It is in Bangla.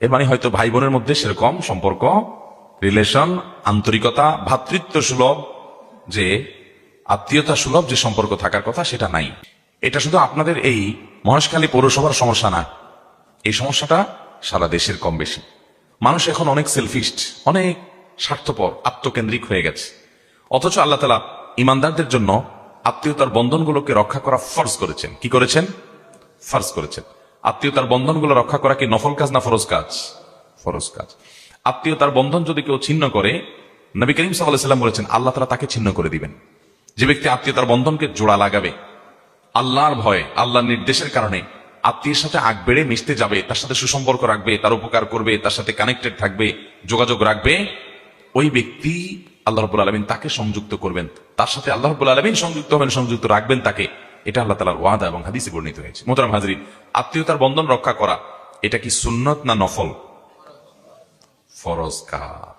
এর মানে হয়তো ভাই বোনের মধ্যে সেরকম সম্পর্ক রিলেশন আন্তরিকতা ভ্রাতৃত্ব সুলভ যে আত্মীয়তা সুলভ যে সম্পর্ক থাকার কথা সেটা নাই। এটা শুধু আপনাদের এই মহেশখালী পৌরসভার সমস্যা না, এই সমস্যাটা সারা দেশের কম বেশি। মানুষ এখন অনেক সেলফিস্ট অনেক স্বার্থপর, আত্মকেন্দ্রিক হয়ে গেছে। অথচ আল্লাহ তালা ইমানদারদের জন্য আত্মীয়তার বন্ধনগুলোকে রক্ষা করা ফরজ করেছেন। কি করেছেন? ফরজ করেছেন। আত্মীয়তার বন্ধনগুলো রক্ষা করা কি নফল কাজ না ফরজ কাজ? ফরজ কাজ। আত্মীয়তার বন্ধন যদি কেউ ছিন্ন করে, নবী করিম সাল্লাম বলেছেন, আল্লাহ তালা তাকে ছিন্ন করে দিবেন। যে ব্যক্তি আত্মীয়তার বন্ধনকে জোড়া লাগাবে, আল্লাহর ভয়ে, আল্লাহর নির্দেশের কারণে আত্মীয়ের সাথে আগ বেড়ে মিশতে যাবে, তার সাথে সুসম্পর্ক রাখবে, তার উপকার করবে, তার সাথে কানেক্টেড থাকবে, যোগাযোগ রাখবে, ওই ব্যক্তি আল্লাহ রবুল আলমিন তাকে সংযুক্ত করবেন। তার সাথে আল্লাহ রবুল আলমিন সংযুক্ত হবেন, সংযুক্ত রাখবেন তাকে। এটা আল্লাহ তালার ওয়াদা এবং হাদিসে বর্ণিত হয়েছে। মোতারাম হাজরিন আত্মীয়তার বন্ধন রক্ষা করা, এটা কি সুন্নত না নফল? ফরজ কাজ।